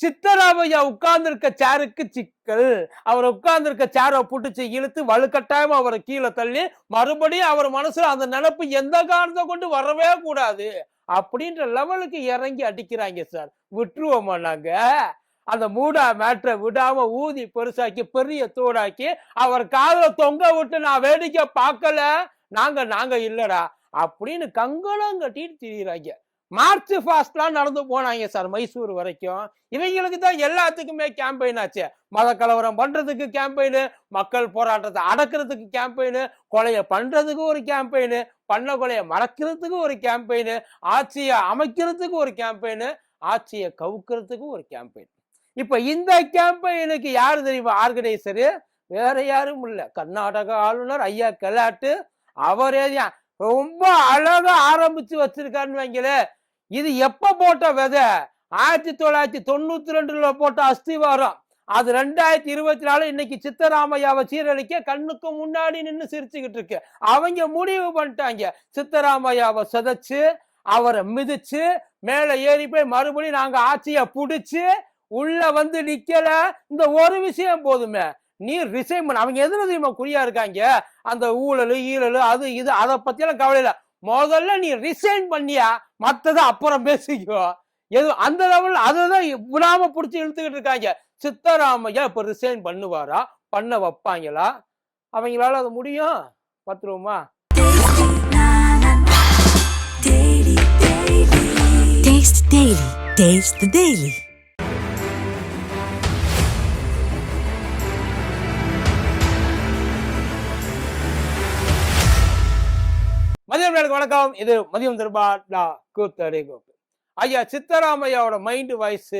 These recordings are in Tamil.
சித்தராமையா உட்கார்ந்துருக்க சேருக்கு சிக்கல். அவர் உட்கார்ந்துருக்க சேரை புட்டுச்சு இழுத்து வலுக்கட்டாயம் அவரை கீழே தள்ளி மறுபடியும் அவர் மனசுல அந்த நினப்பு எந்த காரணத்தை கொண்டு வரவே கூடாது. அப்படின்ற லெவலுக்கு இறங்கி அடிக்கிறாங்க சார் விட்டுருவோமா நாங்க? அந்த மூடா மேட்ரை விடாம ஊதி பெருசாக்கி பெரிய தூடாக்கி அவர் காதல தொங்க விட்டு நான் வேடிக்கை பார்க்கல. நாங்க நாங்க இல்லடா. அப்படின்னு கங்கணம் கட்டிட்டு திரியிறாங்க. மார்ச் ஃபாஸ்ட்லாம் நடந்து போனாங்க சார் மைசூர் வரைக்கும். இவங்களுக்கு தான் எல்லாத்துக்குமே கேம்பெயின் ஆச்சு. மத கலவரம் பண்றதுக்கு கேம்பெயின் மக்கள் போராட்டத்தை அடக்கிறதுக்கு கேம்பெயின் கொலையை பண்றதுக்கு ஒரு கேம்பெயின் பண்ண கொலையை மறக்கிறதுக்கு ஒரு கேம்பெயின் ஆட்சியை அமைக்கிறதுக்கு ஒரு கேம்பெயின் ஆட்சியை கவுக்கிறதுக்கு ஒரு கேம்பெயின் இப்ப இந்த கேம்பெயினுக்கு யாரு தெரியுமா? ஆர்கனைசரு? வேற யாரும் இல்லை. கர்நாடக ஆளுநர் ஐயா கெலாட்டு. அவரே தான். ரொம்ப அழகா ஆரம்பிச்சு வச்சிருக்காருன்னு வைங்களேன். இது எப்ப போட்ட விதை? ஆயிரத்தி தொள்ளாயிரத்தி தொண்ணூத்தி ரெண்டுல போட்ட அஸ்திவாரம். அது ரெண்டாயிரத்தி இருபத்தி நாலு இன்னைக்கு சித்தராமையாவை சீரழிக்க கண்ணுக்கு முன்னாடி நின்று சிரிச்சுக்கிட்டு இருக்கு. அவங்க முடிவு பண்ணிட்டாங்க. சித்தராமையாவை சிதைச்சு அவரை மிதிச்சு மேல ஏறி போய் மறுபடியும் நாங்க ஆட்சியை புடிச்சு உள்ள வந்து நிக்கல. இந்த ஒரு விஷயம் போதுமே. நீ ரிசைன் பண்ண. அவங்க எதுல தெரியுமா குறியா இருக்காங்க? அந்த ஊழல் ஈழல் அது இது அதை பத்தியெல்லாம் கவலை இல்லை. முதல்ல நீ ரிசைன் பண்ணியா மற்றதை அப்புறம் பேசிக்கோ. எது அந்த லெவல் அதுதான் விடாம பிடிச்சி இழுத்துக்கிட்டு இருக்காங்க. சித்தராமையா இப்ப ரிசைன் பண்ணுவாரா? பண்ண வைப்பாங்களா? அவங்களால அது முடியும். பத்துருவோமா taste daily taste daily Daily. வணக்கம். இது மதியம் திருபா கூத்தடி கோப்பு. ஐயா சித்தராமையாவோட மைண்டு வாய்ஸ்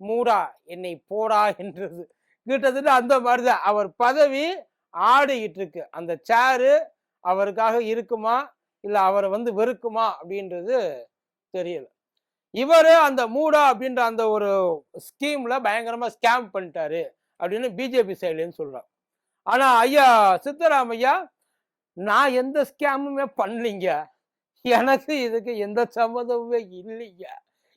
மூடா என்னை போடா என்றது. கிட்டத்தட்ட அந்த மாதிரிதான். அவர் பதவி ஆடிக்கிட்டு இருக்கு. அந்த சேரு அவருக்காக இருக்குமா? இல்ல அவரை வந்து வெறுக்குமா? அப்படின்றது தெரியல. இவரு அந்த மூடா அப்படின்ற அந்த ஒரு ஸ்கீம்ல பயங்கரமா ஸ்கேம் பண்ணிட்டாரு. அப்படின்னு பிஜேபி செயலின்னு சொல்றாங்க ஆனா ஐயா சித்தராமையா நான் எந்த ஸ்கேமுமே பண்ணலிங்க. எனக்கு இதுக்கு எந்த சம்மந்தமுமே இல்லைங்க.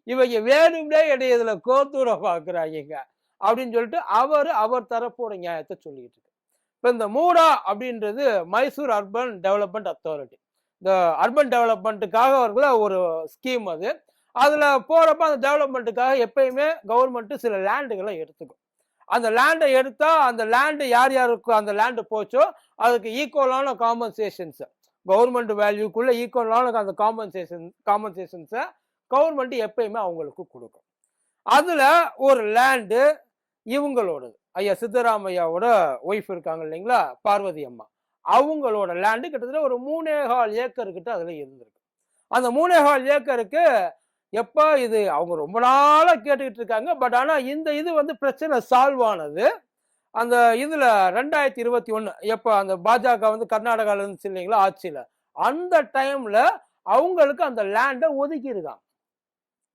இவங்க வேணும்னே என்னை இதில் கோத்தூர பார்க்குறாங்க அப்படின்னு சொல்லிட்டு அவர் அவர் தரப்போட நியாயத்தை சொல்லிட்டு இருக்கு இப்போ இந்த மூடா அப்படின்றது மைசூர் அர்பன் டெவலப்மெண்ட் அத்தாரிட்டி. இந்த அர்பன் டெவலப்மெண்ட்டுக்காக அவர்கள ஒரு ஸ்கீம் அது. அதில் போகிறப்ப அந்த டெவலப்மெண்ட்டுக்காக எப்பயுமே கவர்மெண்ட்டு சில லேண்டுகளை எடுத்துக்கும். அந்த லேண்டை எடுத்தால் அந்த லேண்டு யார் யாருக்கு அந்த லேண்டு போச்சோ அதுக்கு ஈக்குவலான காம்பன்சேஷன்ஸு கவர்மெண்ட் வேல்யூக்குள்ளே ஈக்குவலான அந்த காம்பன்சேஷன் காம்பன்சேஷன்ஸை கவர்மெண்ட் எப்பயுமே அவங்களுக்கு கொடுக்கும். அதில் ஒரு லேண்டு இவங்களோடது. ஐயா சித்தராமையாவோட ஒய்ஃப் இருக்காங்க இல்லைங்களா? பார்வதி அம்மா. அவங்களோட லேண்டு கிட்டத்தட்ட ஒரு மூணே கால் ஏக்கர் கிட்ட அதில் இருந்திருக்கு. அந்த மூணே கால் ஏக்கருக்கு எப்போ இது அவங்க ரொம்ப நாளாக கேட்டுக்கிட்டு இருக்காங்க. பட் ஆனால் இந்த இது வந்து பிரச்சனை சால்வ் ஆனது. அந்த இதில் ரெண்டாயிரத்தி இருபத்தி ஒன்று எப்போ அந்த பாஜக வந்து கர்நாடகாவில் இருந்துச்சு இல்லைங்களா ஆட்சியில். அந்த டைமில் அவங்களுக்கு அந்த லேண்டை ஒதுக்கியிருக்காங்க.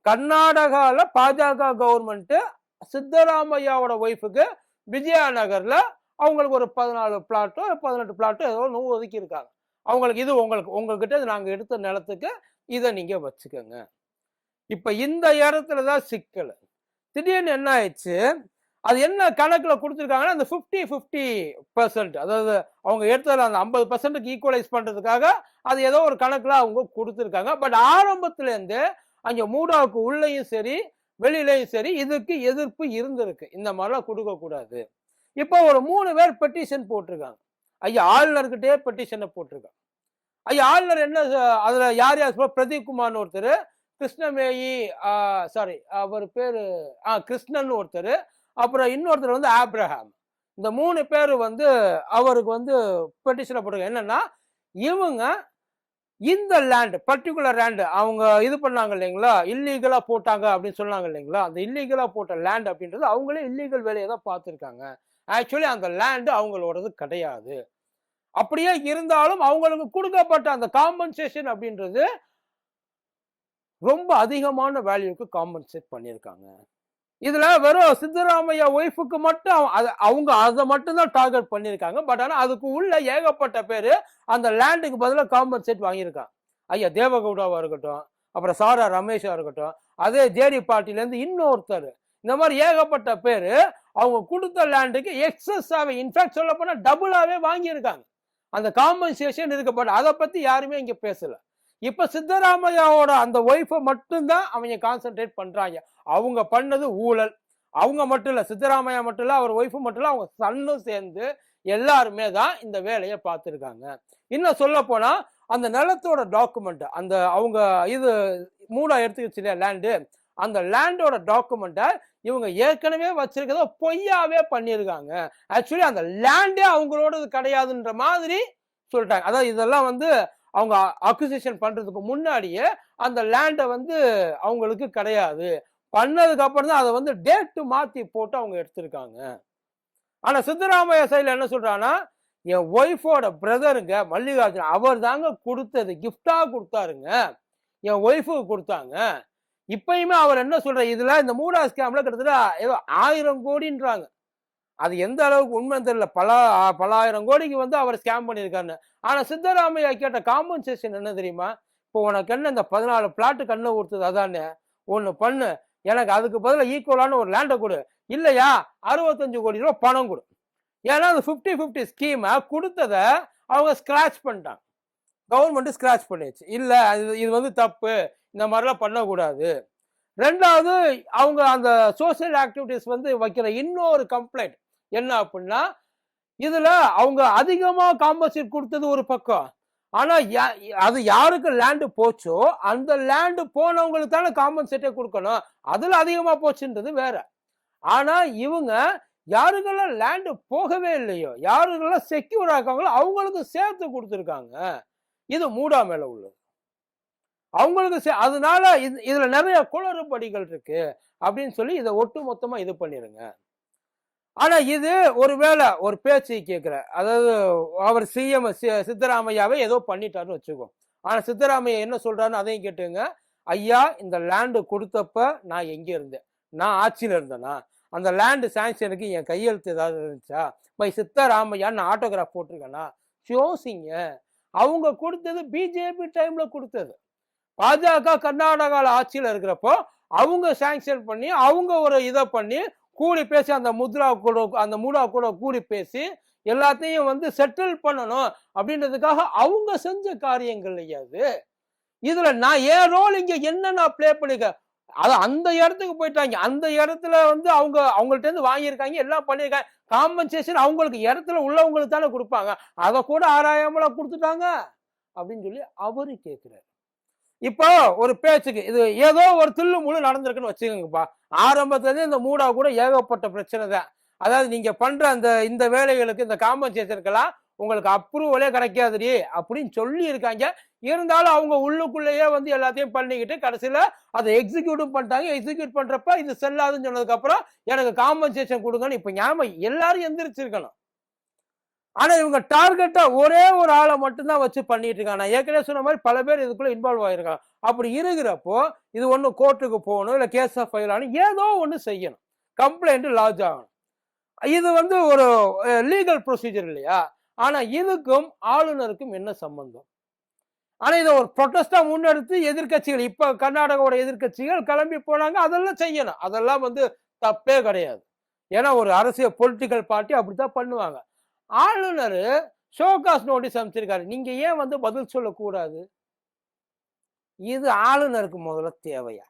கர்நாடகாவில் பாஜக கவர்மெண்ட்டு சித்தராமையாவோட ஒய்ஃபுக்கு விஜயா நகரில் அவங்களுக்கு ஒரு பதினாலு பிளாட்டோ பதினெட்டு பிளாட்டோ ஏதோ ஒன்று ஒதுக்கியிருக்காங்க. அவங்களுக்கு இது உங்களுக்கு உங்ககிட்ட நாங்கள் எடுத்த நிலத்துக்கு இதை நீங்கள் வச்சுக்கோங்க. இப்போ இந்த இடத்துல தான் சிக்கல். திடீர்னு என்ன ஆயிடுச்சு? அது என்ன கணக்கில் கொடுத்துருக்காங்கன்னா அந்த ஃபிஃப்டி ஃபிஃப்டி பர்சன்ட் அதாவது அவங்க எடுத்ததில் அந்த ஐம்பது பர்சன்ட்டுக்கு ஈக்குவலைஸ் பண்ணுறதுக்காக அது ஏதோ ஒரு கணக்கில் அவங்க கொடுத்துருக்காங்க. பட் ஆரம்பத்துலேருந்து அங்கே மூடாவுக்கு உள்ளேயும் சரி வெளியிலையும் சரி இதுக்கு எதிர்ப்பு இருந்திருக்கு. இந்த மாதிரிலாம் கொடுக்கக்கூடாது. இப்போ ஒரு மூணு பேர் பெட்டிஷன் போட்டிருக்காங்க. ஐயா ஆளுநர்கிட்டே பெட்டிஷனை போட்டிருக்காங்க. ஐயா ஆளுநர் என்ன அதில் யார் யார் பிரதீப் குமார்னு ஒருத்தர் கிருஷ்ணமேயி சாரி அவர் பேர் ஆ கிருஷ்ணன் ஒருத்தர். அப்புறம் இன்னொருத்தர் வந்து ஆப்ரஹாம். இந்த மூணு பேர் வந்து அவருக்கு வந்து பெட்டிஷனை போட்டிருக்காங்க. என்னென்னா இவங்க இந்த லேண்டு பர்டிகுலர் லேண்டு அவங்க இது பண்ணாங்க இல்லைங்களா? இல்லீகலாக போட்டாங்க அப்படின்னு சொன்னாங்க இல்லைங்களா? அந்த இல்லீகலாக போட்ட லேண்ட் அப்படின்றது அவங்களே இல்லீகல் வேலையை தான் பார்த்துருக்காங்க. ஆக்சுவலி அந்த லேண்டு அவங்களோடது கிடையாது. அப்படியே இருந்தாலும் அவங்களுக்கு கொடுக்கப்பட்ட அந்த காம்பன்சேஷன் அப்படின்றது ரொம்ப அதிகமான வேல்யூக்கு காம்பன்சேட் பண்ணியிருக்காங்க. இதுல வெறும் சித்தராமையா ஒய்ஃபுக்கு மட்டும் அவ- அவங்க அதை மட்டும்தான் டார்கெட் பண்ணியிருக்காங்க. பட் ஆனால் அதுக்கு உள்ள ஏகப்பட்ட பேர் அந்த லேண்டுக்கு பதிலாக காம்பன்சேட் வாங்கியிருக்காங்க. ஐயா தேவகவுடாவா இருக்கட்டும் அப்புறம் சாரா ரமேஷா இருக்கட்டும் அதே ஜேடி பார்ட்டிலேருந்து இன்னொருத்தர். இந்த மாதிரி ஏகப்பட்ட பேர் அவங்க கொடுத்த லேண்டுக்கு எக்ஸஸாகவே இன்ஃபேக்ட் சொல்ல போனால் டபுளாகவே வாங்கியிருக்காங்க. அந்த காம்பன்சேஷன் இருக்கப்பட்ட அதை பற்றி யாருமே இங்கே பேசலை. இப்போ சித்தராமையாவோட அந்த ஒய்ஃபை மட்டும்தான் அவங்க கான்சென்ட்ரேட் பண்ணுறாங்க அவங்க பண்ணது ஊழல். அவங்க மட்டும் இல்லை சித்தராமையா மட்டும் இல்லை அவர் ஒய்ஃபு மட்டும் இல்லை அவங்க சன்னும் சேர்ந்து எல்லாருமே தான் இந்த வேலையை பார்த்துருக்காங்க. இன்னும் சொல்ல போனால் அந்த நிலத்தோட டாக்குமெண்ட் அந்த அவங்க இது மூடா எடுத்துக்கிச்சு இல்லையா லேண்டு அந்த லேண்டோட டாக்குமெண்ட்டை இவங்க ஏற்கனவே வச்சிருக்கிறத பொய்யாவே பண்ணியிருக்காங்க. ஆக்சுவலி அந்த லேண்டே அவங்களோடது கிடையாதுன்ற மாதிரி சொல்லிட்டாங்க. அதாவது இதெல்லாம் வந்து அவங்க அக்விசிஷன் பண்றதுக்கு முன்னாடியே அந்த லேண்டை வந்து அவங்களுக்கு கிடையாது. பண்ணதுக்கு அப்புறம் தான் அதை வந்து டேட்டு மாத்தி போட்டு அவங்க எடுத்திருக்காங்க. ஆனா சித்தராமையா சைடில் என்ன சொல்கிறான்னா என் ஒய்ஃபோட பிரதருங்க மல்லிகார்ஜுன் அவர் தாங்க கொடுத்தது கிஃப்டா கொடுத்தாருங்க. என் ஒய்ஃபுக்கு கொடுத்தாங்க. இப்பயுமே அவர் என்ன சொல்ற இதுல இந்த மூடா ஸ்கேம்ல கிட்டத்தட்ட ஏதோ ஆயிரம் கோடின்றாங்க. அது எந்த அளவுக்கு உண்மைன்னு தெரியல. பல பல ஆயிரம் கோடிக்கு வந்து அவர் ஸ்கேம் பண்ணியிருக்காருன்னு. ஆனால் சித்தராமையா கேட்ட காம்பன்சேஷன் என்ன தெரியுமா? இப்போ உனக்கு என்ன இந்த பதினாலு பிளாட்டு கண்ணை கொடுத்தது அதானே? ஒன்று பண்ணு. எனக்கு அதுக்கு பதிலாக ஈக்குவலான ஒரு லேண்டை கொடு. இல்லையா? அறுபத்தஞ்சு கோடி ரூபா பணம் கொடு. ஏன்னா அந்த ஃபிஃப்டி ஃபிஃப்டி ஸ்கீமை கொடுத்ததை அவங்க ஸ்க்ராச் பண்ணிட்டாங்க. கவர்மெண்ட்டு ஸ்க்ராச் பண்ணிடுச்சு இல்லை இது இது வந்து தப்பு. இந்த மாதிரிலாம் பண்ணக்கூடாது. ரெண்டாவது அவங்க அந்த சோஷியல் ஆக்டிவிட்டீஸ் வந்து வைக்கிற இன்னொரு கம்ப்ளைண்ட் என்ன அப்படின்னா இதுல அவங்க அதிகமா காம்பன்சேட் கொடுத்தது ஒரு பக்கம். ஆனா யா- அது யாருக்கு லேண்டு போச்சோ அந்த லேண்டு போனவங்களுக்கு தானே காம்பன்சேட்டே கொடுக்கணும். அதுல அதிகமா போச்சுன்றது வேற. ஆனா இவங்க யாருக்கெல்லாம் லேண்டு போகவே இல்லையோ யாருக்கெல்லாம் செக்யூர் ஆக்காங்களோ அவங்களுக்கு சேர்த்து கொடுத்துருக்காங்க. இது மூடா மேல உள்ளது. அவங்களுக்கு சே- அதனால இது இதுல நிறைய குளறுபடிகள் இருக்கு. அப்படின்னு சொல்லி இதை ஒட்டு மொத்தமா இது பண்ணிருங்க. ஆனா இது ஒருவேளை ஒரு பேச்சு கேட்கிற அதாவது அவர் சிஎம் சித்தராமையாவே ஏதோ பண்ணிட்டாருன்னு வச்சுக்கோ. ஆனா சித்தராமையா என்ன சொல்றாருன்னு அதையும் கேட்டுங்க. ஐயா இந்த லேண்டு கொடுத்தப்ப நான் எங்க இருந்தேன்? நான் ஆட்சியில இருந்தேனா? அந்த லேண்டு சாங்ஷனுக்கு என் கையெழுத்து ஏதாவது இருந்துச்சா? பை சித்தராமையா நான் ஆட்டோகிராஃப் போட்டிருக்கேனா? யோசிங்க. அவங்க கொடுத்தது பிஜேபி டைம்ல கொடுத்தது. பாஜக கர்நாடகாவில் ஆட்சியில் இருக்கிறப்போ அவங்க சாங்ஷன் பண்ணி அவங்க ஒரு இதை பண்ணி கூடி பேசி அந்த முத்ரா கூட அந்த மூடா கூட கூடி பேசி எல்லாத்தையும் வந்து செட்டில் பண்ணணும் அப்படின்றதுக்காக அவங்க செஞ்ச காரியங்கள் அது? இதுல நான் ஏன் ரோல் இங்க என்ன நான் ப்ளே பண்ணிக்க அது அந்த இடத்துக்கு போயிட்டாங்க. அந்த இடத்துல வந்து அவங்க அவங்கள்ட்ட இருந்து வாங்கியிருக்காங்க எல்லாம் பண்ணியிருக்காங்க. காம்பன்சேஷன் அவங்களுக்கு இடத்துல உள்ளவங்களுக்கு தானே கொடுப்பாங்க. அதை கூட ஆராயாமல கொடுத்துட்டாங்க அப்படின்னு சொல்லி அவரு கேட்கிறாரு இப்போ ஒரு பேச்சுக்கு இது ஏதோ ஒரு தில்லு முழு நடந்திருக்குன்னு வச்சுக்கோங்கப்பா. ஆரம்பத்துலேருந்து இந்த மூடா கூட ஏகப்பட்ட பிரச்சனை தான். அதாவது நீங்க பண்ற அந்த இந்த வேலைகளுக்கு இந்த காம்பன்சேஷனுக்கெல்லாம் உங்களுக்கு அப்ரூவலே கிடைக்காதுடி அப்படின்னு சொல்லி இருக்காங்க இருந்தாலும் அவங்க உள்ளுக்குள்ளேயே வந்து எல்லாத்தையும் பண்ணிக்கிட்டு கடைசியில் அதை எக்ஸிக்யூட்டும் பண்ணிட்டாங்க. எக்ஸிக்யூட் பண்ணுறப்ப இது செல்லாதுன்னு சொன்னதுக்கப்புறம் எனக்கு காம்பன்சேஷன் கொடுங்கன்னு இப்போ ஞாபகம் எல்லாரும் எந்திரிச்சிருக்கணும். ஆனா இவங்க டார்கெட்டா ஒரே ஒரு ஆளை மட்டும்தான் வச்சு பண்ணிட்டு இருக்காங்க. நான் ஏற்கனவே சொன்ன மாதிரி பல பேர் இதுக்குள்ள இன்வால்வ் ஆயிருக்காங்க. அப்படி இருக்கிறப்போ இது ஒன்று கோர்ட்டுக்கு போகணும் இல்லை கேஸ் ஃபைல் ஆகணும் ஏதோ ஒன்று செய்யணும். கம்ப்ளைண்ட் லாஜ் ஆகணும். இது வந்து ஒரு லீகல் ப்ரொசீஜர் இல்லையா? ஆனா இதுக்கும் ஆளுநருக்கும் என்ன சம்பந்தம்? ஆனா இதை ஒரு ப்ரொட்டஸ்டா முன்னெடுத்து எதிர்க்கட்சிகள் இப்ப கர்நாடகாவோட எதிர்க்கட்சிகள் கிளம்பி போனாங்க அதெல்லாம் செய்யணும். அதெல்லாம் வந்து தப்பே கிடையாது. ஏன்னா ஒரு அரசியல் பொலிட்டிக்கல் பார்ட்டி அப்படித்தான் பண்ணுவாங்க. ஆளுநர் ஷோகாஸ் நோட்டீஸ் அமைச்சிருக்காரு நீங்க ஏன் வந்து பதில் சொல்லக்கூடாது? இது ஆளுநருக்கு முதல்ல தேவையா?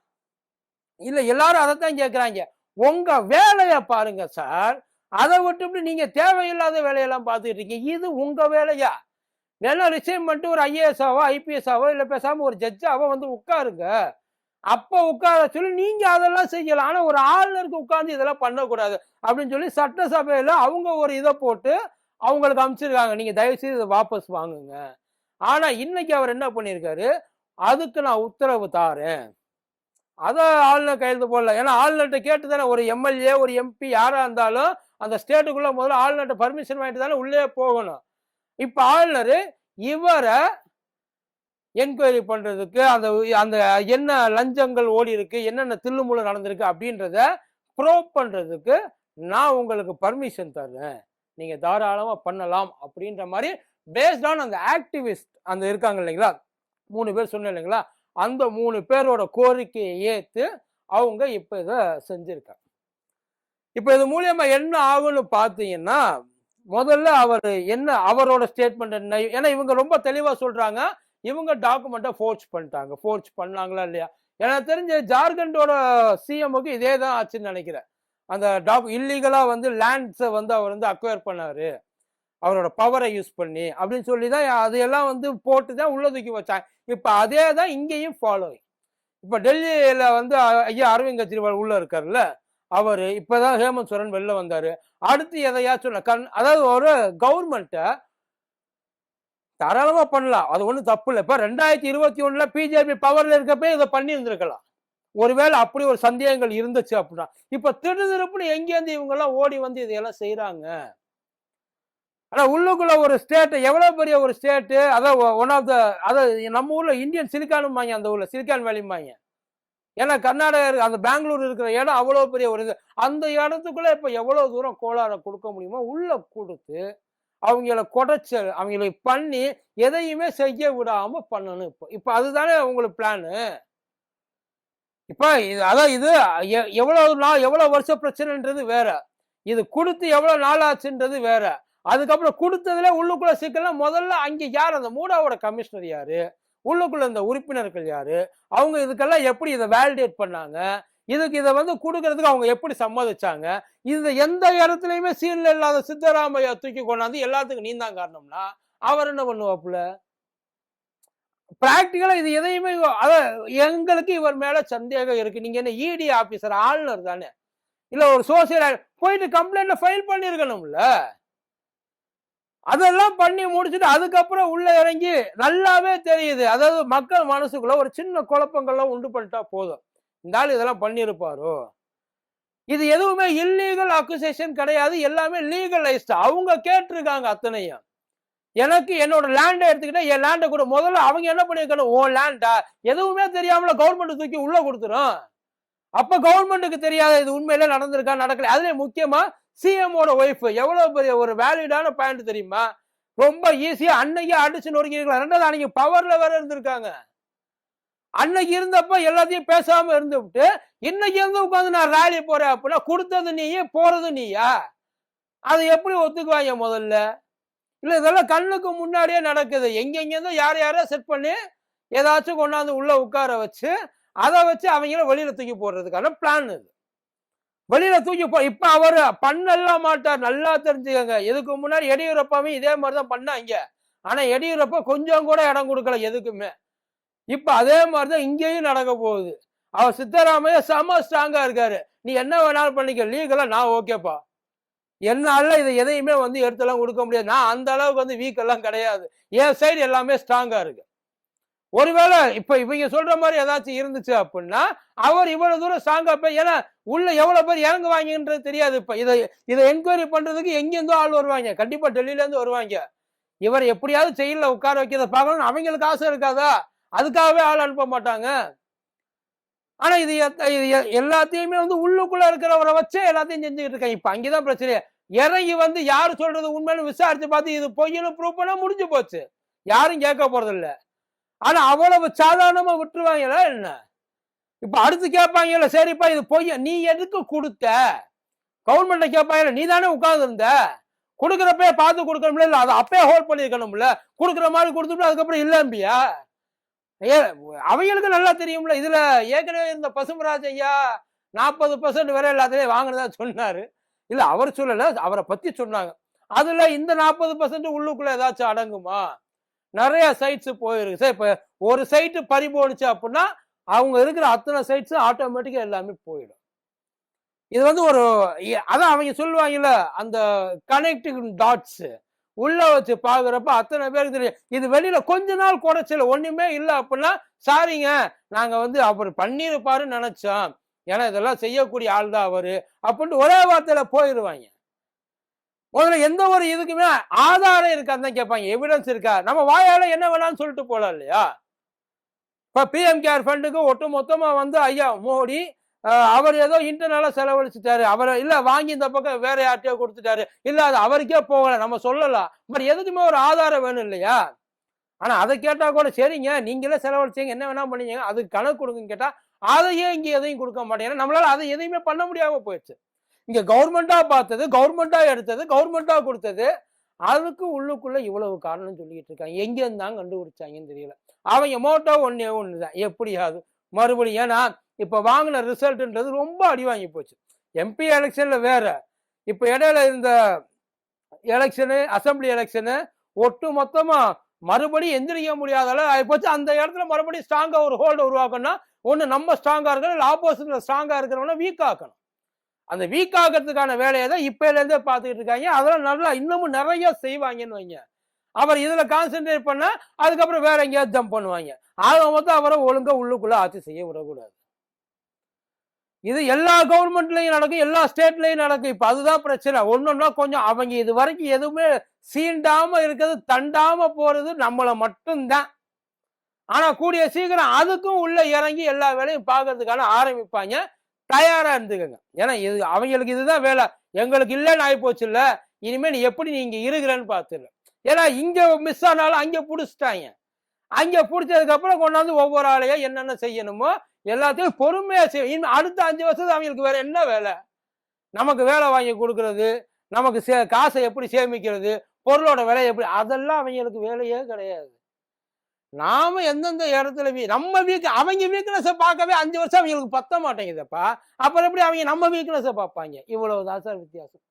இல்ல எல்லாரும் அதைத்தான் கேட்குறாங்க உங்க வேலையை பாருங்க சார். அதை விட்டுவிட்டு நீங்க தேவையில்லாத வேலையெல்லாம் பார்த்துட்டு இருக்கீங்க. இது உங்க வேலையா? வேணா ரிசைன் பண்ணிட்டு ஒரு ஐஏஎஸ்ஆவோ ஐபிஎஸ்ஆவோ இல்லை பேசாமல் பேசாம ஒரு ஜட்ஜாவோ வந்து உட்காருங்க. அப்போ உட்கார சொல்லி நீங்க அதெல்லாம் செய்யலாம் ஆனா ஒரு ஆளுநருக்கு உட்கார்ந்து இதெல்லாம் பண்ணக்கூடாது அப்படின்னு சொல்லி சட்டசபையில அவங்க ஒரு இதை போட்டு அவங்களுக்கு அமைச்சிருக்காங்க நீங்கள் தயவுசெய்து இதை வாபஸ் வாங்குங்க. ஆனால் இன்னைக்கு அவர் என்ன பண்ணியிருக்காரு அதுக்கு நான் உத்தரவு தாரேன். அதை ஆளுநர் கையெழுத்து போடல. ஏன்னா ஆளுநர்கிட்ட கேட்டு தானே ஒரு எம்எல்ஏ ஒரு எம்பி யாராக இருந்தாலும் அந்த ஸ்டேட்டுக்குள்ளே முதல்ல ஆளுநர்கிட்ட பர்மிஷன் வாங்கிட்டு தானே உள்ளே போகணும். இப்போ ஆளுநர் இவரை என்கொயரி பண்ணுறதுக்கு அந்த அந்த என்ன லஞ்சங்கள் ஓடி இருக்கு என்னென்ன தில்லுமுள்ளு நடந்திருக்கு அப்படின்றத ப்ரோவ் பண்ணுறதுக்கு நான் உங்களுக்கு பர்மிஷன் தர்றேன். நீங்கள் தாராளமாக பண்ணலாம் அப்படின்ற மாதிரி பேஸ்ட் ஆன் அந்த ஆக்டிவிஸ்ட் அந்த இருக்காங்க இல்லைங்களா? மூணு பேர் சொன்னேன் இல்லைங்களா? அந்த மூணு பேரோட கோரிக்கையை ஏற்று அவங்க இப்போ இதை செஞ்சுருக்காங்க. இப்போ இது மூலியமாக என்ன ஆகும்னு பார்த்தீங்கன்னா முதல்ல அவர் என்ன அவரோட ஸ்டேட்மெண்ட் என்ன? ஏன்னா இவங்க ரொம்ப தெளிவாக சொல்கிறாங்க இவங்க டாக்குமெண்ட்டை ஃபோர்ஜ் பண்ணிட்டாங்க. ஃபோர்ஸ் பண்ணாங்களா இல்லையா? எனக்கு தெரிஞ்ச ஜார்க்கண்டோட சிஎம்முக்கு இதே தான் ஆச்சுன்னு நினைக்கிறேன். அந்த டாக் இல்லீகலாக வந்து லேண்ட்ஸை வந்து அவர் வந்து அக்வயர் பண்ணார். அவரோட பவரை யூஸ் பண்ணி அப்படின்னு சொல்லி தான் அதையெல்லாம் வந்து போட்டு தான் உள்ள தூக்கி வச்சாங்க. இப்போ அதே தான் இங்கேயும் ஃபாலோ இப்போ டெல்லியில் வந்து ஐயா அரவிந்த் கெஜ்ரிவால் உள்ளே இருக்காருல்ல அவர் இப்போ தான் ஹேமந்த் சோரன் வெளில வந்தார். அடுத்து எதையாச்சும் நான் கண் அதாவது ஒரு கவர்மெண்ட்டை தாராளமாக பண்ணலாம். அது ஒன்றும் தப்பு இல்லை. இப்போ ரெண்டாயிரத்தி இருபத்தி ஒன்றில் பிஜேபி பவரில் இருக்கப்பே இதை பண்ணி இருந்திருக்கலாம் ஒருவேளை அப்படி ஒரு சந்தேகங்கள் இருந்துச்சு அப்படின்னா இப்ப திடுதிருப்புன்னு எங்கேருந்து இவங்க எல்லாம் ஓடி வந்து இதையெல்லாம் செய்யறாங்க ஆனா உள்ளுக்குள்ள ஒரு ஸ்டேட் எவ்வளவு பெரிய ஒரு ஸ்டேட்டு அதான் ஒன் ஆஃப் த அதாவது நம்ம ஊர்ல இந்தியன் சிலிக்கானுமாங்க அந்த ஊர்ல சிலிக்கான் வேலிம்பாங்க ஏன்னா கர்நாடகா இருக்கு- அந்த பெங்களூர் இருக்கிற இடம் அவ்வளவு பெரிய ஒரு இது. அந்த இடத்துக்குள்ள இப்ப எவ்வளவு தூரம் கோளாறை கொடுக்க முடியுமோ உள்ள கொடுத்து அவங்கள குடைச்சல் அவங்களை பண்ணி எதையுமே செய்ய விடாம பண்ணணும். இப்போ இப்போ அதுதானே உங்களுக்கு பிளானு இப்போ இது அதான் இது எவ்வளோ எவ்வளவு நாள் எவ்வளவு வருஷ பிரச்சனைன்றது வேற. இது கொடுத்து எவ்வளவு நாள் ஆச்சுன்றது வேற. அதுக்கப்புறம் கொடுத்ததுல உள்ளுக்குள்ள சிக்கலாம் முதல்ல அங்க யார்? அந்த மூடாவோட கமிஷனர் யாரு? உள்ளுக்குள்ள இந்த உறுப்பினர்கள் யாரு? அவங்க இதுக்கெல்லாம் எப்படி இதை வேலிடேட் பண்ணாங்க? இதுக்கு இதை வந்து கொடுக்கறதுக்கு அவங்க எப்படி சம்மதிச்சாங்க? இந்த எந்த இடத்துலையுமே சீன்ல இல்லாத சித்தராமையா தூக்கி கொண்டாந்து எல்லாத்துக்கும் நீ தான் காரணம்னா அவர் என்ன பண்ணுவாப்புல? பிராக்டிக்கலா இது எதையுமே அத எங்களுக்கு இவர் மேல சந்தேகம் இருக்கு. நீங்க என்ன இடி ஆபீசர் ஆளுநர் தானே? இல்ல ஒரு சோசியல் போயிட்டு கம்ப்ளைண்ட் ஃபைல் பண்ணிருக்கணும்ல? அதெல்லாம் பண்ணி முடிச்சுட்டு அதுக்கப்புறம் உள்ள இறங்கி நல்லாவே தெரியுது. அதாவது மக்கள் மனசுக்குள்ள ஒரு சின்ன குழப்பங்கள்லாம் உண்டு பண்ணிட்டா போதும். இந்த ஆள் இதெல்லாம் பண்ணியிருப்பாரோ இது எதுவுமே இல்லீகல் அக்குசேஷன் கிடையாது. எல்லாமே லீகலைஸ்ட் அவங்க கேட்டிருக்காங்க அத்தனையும். எனக்கு என்னோட லேண்டை எடுத்துக்கிட்டா என் லேண்டை கூட. முதல்ல அவங்க என்ன பண்ணிருக்கணும் ஓ லேண்டா எதுவுமே தெரியாமல கவர்மெண்ட் தூக்கி உள்ள கொடுத்துரும். அப்ப கவர்மெண்ட்டுக்கு தெரியாத இது உண்மையில நடந்திருக்கா? நடக்கல. அதுல முக்கியமா சிஎம்மோட ஒய்ஃப் எவ்வளவு பெரிய ஒரு வேலிடான பாயிண்ட் தெரியுமா? ரொம்ப ஈஸியா அன்னைக்கே அடிச்சு நொறுக்கிருக்கலாம். ரெண்டாவது அன்னைக்கு பவர்ல வேற இருந்திருக்காங்க. அன்னைக்கு இருந்தப்ப எல்லாத்தையும் பேசாம இருந்து விட்டு இன்னைக்கு இருந்து உட்காந்து நான் ரேலி போறேன் அப்படின்னா கொடுத்தது நீயே போறது நீயா? அதை எப்படி ஒத்துக்குவாங்க முதல்ல? இல்லை இதெல்லாம் கண்ணுக்கு முன்னாடியே நடக்குது. எங்கெங்கேருந்து யார் யாரோ செட் பண்ணி ஏதாச்சும் கொண்டாந்து உள்ளே உட்கார வச்சு அதை வச்சு அவங்கள வெளியில் தூக்கி போடுறதுக்கான பிளான் இது. வெளியில் தூக்கி போ இப்போ அவர் பண்ணலாம் மாட்டார். நல்லா தெரிஞ்சுக்கங்க. இதுக்கு முன்னாடி எடியூரப்பாவையும் இதே மாதிரி தான் பண்ணாங்க. ஆனால் எடியூரப்பா கொஞ்சம் கூட இடம் கொடுக்கல எதுக்குமே. இப்போ அதே மாதிரி தான் இங்கேயும் நடக்க போகுது. அவர் சித்தராமையா செம ஸ்ட்ராங்காக இருக்காரு. நீ என்ன வேணாலும் பண்ணிக்க. லீகலாக நான் ஓகேப்பா என்னால இதை எதையுமே வந்து எடுத்தெல்லாம் கொடுக்க முடியாது. நான் அந்த அளவுக்கு வந்து வீக் எல்லாம் கிடையாது. என் சைடு எல்லாமே ஸ்ட்ராங்கா இருக்கு. ஒருவேளை இப்ப இவங்க சொல்ற மாதிரி ஏதாச்சும் இருந்துச்சு அப்படின்னா அவர் இவ்வளவு தூரம் ஸ்ட்ராங்கா போய் ஏன்னா உள்ள எவ்வளவு பேர் இறங்குவாங்கன்றது தெரியாது இப்ப. இதை இதை என்கொயரி பண்றதுக்கு எங்கிருந்தோ ஆள் வருவாங்க. கண்டிப்பா டெல்லியில இருந்து வருவாங்க. இவர் எப்படியாவது செயல்ல உட்கார வைக்கிறத பார்க்கணும்னு அவங்களுக்கு ஆசை இருக்காதா? அதுக்காகவே ஆள் அனுப்ப மாட்டாங்க. ஆனா இது எத்த- இது எல்லாத்தையுமே வந்து உள்ளுக்குள்ள இருக்கிறவரை வச்சே எல்லாத்தையும் செஞ்சுக்கிட்டு இருக்காங்க. இப்ப அங்கேதான் பிரச்சனையே. இறங்கி வந்து யார் சொல்றது உண்மைன்னு விசாரிச்சு பார்த்து இது பொய்ன்னு ப்ரூவ் பண்ணா முடிஞ்சு போச்சு. யாரும் கேட்க போறது இல்ல ஆனா அவ்வளவு சாதாரணமா விட்டுருவாங்களா என்ன? இப்ப அடுத்து கேட்பாங்கல்ல சரிப்பா இது பொய்ய நீ எதுக்கு கொடுத்த? கவர்மெண்ட்டை கேட்பாங்கல்ல நீ தானே உட்கார்ந்துருந்த? கொடுக்குறப்பே பார்த்து கொடுக்கணும்ல இல்ல அதை அப்பயே ஹோல்ட் பண்ணிருக்கணும்ல? கொடுக்குற மாதிரி கொடுத்துட்டு அதுக்கப்புறம் இல்லம்பியா ஏ அவங்களுக்கு நல்லா தெரியும்ல இதுல ஏற்கனவே இருந்த பசுமராஜ் ஐயா நாற்பது பர்சன்ட் வரை எல்லாத்துலயும் வாங்கினதா சொன்னாரு. இல்ல அவர் சொல்லல அவரை பத்தி சொன்னாங்க. அதுல இந்த நாற்பது பர்சன்ட் உள்ளுக்குள்ள ஏதாச்சும் அடங்குமா? நிறைய சைட்ஸ் போயிருக்கு. சார் இப்ப ஒரு சைட்டு பறி போணுச்சு அப்படின்னா அவங்க இருக்கிற அத்தனை சைட்ஸும் ஆட்டோமேட்டிக்கா எல்லாமே போயிடும். இது வந்து ஒரு அதான் அவங்க சொல்லுவாங்கல்ல அந்த கனெக்டிங் டாட்ஸ் உள்ள வச்சு பாக்குறப்ப அத்தனை பேருக்கு தெரியும். இது வெளியில கொஞ்ச நாள் குறைச்சல ஒண்ணுமே இல்லை அப்படின்னா சாரிங்க நாங்க வந்து அவர் பண்ணியிருப்பாருன்னு நினைச்சோம். ஏன்னா இதெல்லாம் செய்யக்கூடிய ஆள் தான் அவர். அப்படின்ட்டு ஒரே வார்த்தையில் போயிடுவாங்க முதல்ல எந்த ஒரு இதுக்குமே ஆதாரம் இருக்கான்னு தான் கேட்பாங்க. எவிடன்ஸ் இருக்கா? நம்ம வாயால் என்ன வேணாம்னு சொல்லிட்டு போகலாம் இல்லையா? இப்போ பிஎம் கேர் ஃபண்டுக்கு ஒட்டு மொத்தமாக வந்து ஐயா மோடி அவர் ஏதோ இன்டர்னலாக செலவழிச்சிட்டாரு. அவர் இல்லை வாங்கி இந்த பக்கம் வேற யார்ட்டையோ கொடுத்துட்டாரு. இல்லை அது அவருக்கே போகலை நம்ம சொல்லலாம். பட் எதுக்குமே ஒரு ஆதாரம் வேணும் இல்லையா? ஆனா அதை கேட்டால் கூட சரிங்க நீங்களே செலவழிச்சிங்க என்ன வேணால் பண்ணீங்க அதுக்கு கணக்கு கொடுங்கன்னு கேட்டால் அதையே இங்கே எதையும் கொடுக்க மாட்டேன். நம்மளால அதை எதையுமே பண்ண முடியாம போயிடுச்சு. இங்க கவர்மெண்டா பார்த்தது கவர்மெண்டா எடுத்தது கவர்மெண்டா கொடுத்தது அதுக்கு உள்ளுக்குள்ள இவ்வளவு காரணம் சொல்லிட்டு இருக்காங்க. எங்க இருந்தாங்க கண்டுபிடிச்சாங்கன்னு தெரியல. அவங்க மோட்டோ ஒன்னே ஒண்ணுதான். எப்படியாவது மறுபடியும் ஏன்னா இப்ப வாங்கின ரிசல்ட்ன்றது ரொம்ப அடி வாங்கி போச்சு. எம்பி எலெக்ஷன்ல வேற. இப்ப இடையில இருந்த எலெக்ஷனு அசெம்பிளி எலெக்ஷனு ஒட்டு மொத்தமா மறுபடியும் எந்திரிக்க முடியாத அளவு ஆயிப்போச்சு. அந்த இடத்துல மறுபடியும் ஸ்ட்ராங்கா ஒரு ஹோல்டு உருவாக்கணும்னா ஒன்று நம்ம ஸ்ட்ராங்காக இருக்கணும் இல்லை ஆப்போசிட்ல ஸ்ட்ராங்காக இருக்கிறவங்க வீக் ஆக்கணும். அந்த வீக் ஆகிறதுக்கான வேலையை தான் இப்போலேருந்தே பார்த்துக்கிட்டு இருக்காங்க. அதெல்லாம் நல்லா இன்னமும் நிறைய செய்வாங்கன்னு வைங்க. அவர் இதில் கான்சென்ட்ரேட் பண்ணால் அதுக்கப்புறம் வேற எங்கேயாவது ஜம்ப் பண்ணுவாங்க. ஆக மொத்தம் அவரை ஒழுங்கா உள்ளுக்குள்ள ஆட்சி செய்ய விடக்கூடாது. இது எல்லா கவர்மெண்ட்லையும் நடக்கும் எல்லா ஸ்டேட்லையும் நடக்கும். இப்போ அதுதான் பிரச்சனை. ஒன்றுன்னா கொஞ்சம் அவங்க இது வரைக்கும் எதுவுமே சீண்டாம இருக்கிறது தண்டாம போறது நம்மளை மட்டும்தான். ஆனா கூடிய சீக்கிரம் அதுக்கும் உள்ள இறங்கி எல்லா வேலையும் பார்க்கறதுக்கான ஆரம்பிப்பாங்க. தயாரா இருந்துக்கங்க. ஏன்னா இது அவங்களுக்கு இதுதான் வேலை. எங்களுக்கு இல்லைன்னு ஆகி போச்சு இல்ல இனிமே நீ எப்படி நீங்க இருக்கிறேன்னு பார்த்துரு. ஏன்னா இங்க மிஸ் ஆனாலும் அங்க புடிச்சிட்டாங்க. அங்க புடிச்சதுக்கு அப்புறம் கொண்டாந்து ஒவ்வொரு ஆளையும் என்னென்ன செய்யணுமோ எல்லாத்தையும் பொறுமையா செய்யும் இன்னும் அடுத்த அஞ்சு வருஷத்துக்கு அவங்களுக்கு வேற என்ன வேலை? நமக்கு வேலை வாங்கி கொடுக்கறது நமக்கு சே காசை எப்படி சேமிக்கிறது பொருளோட விலை எப்படி? அதெல்லாம் அவங்களுக்கு வேலையே கிடையாது. நாம எந்தெந்த இடத்துல வீ நம்ம வீக் அவங்க வீக்னஸை பார்க்கவே அஞ்சு வருஷம் அவங்களுக்கு பத்த மாட்டேங்குதப்பா. அப்புறம் எப்படி அவங்க நம்ம வீக்னஸை பார்ப்பாங்க? இவ்வளவுதான் சார் வித்தியாசம்.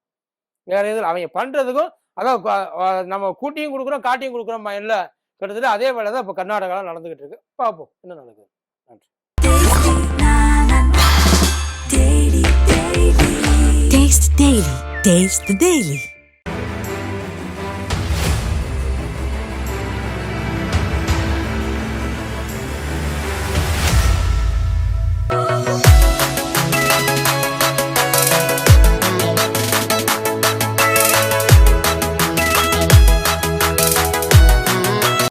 வேற எதுவும் அவங்க பண்றதுக்கும் அதான் நம்ம கூட்டியும் கொடுக்குறோம் காட்டியும் கொடுக்குறோம் இல்லை. கிட்டத்தட்ட அதே வேலை தான் இப்போ கர்நாடகாவில் நடந்துகிட்டு இருக்கு. பார்ப்போம் என்ன நடக்குது. Taste the Daily. Taste the Daily.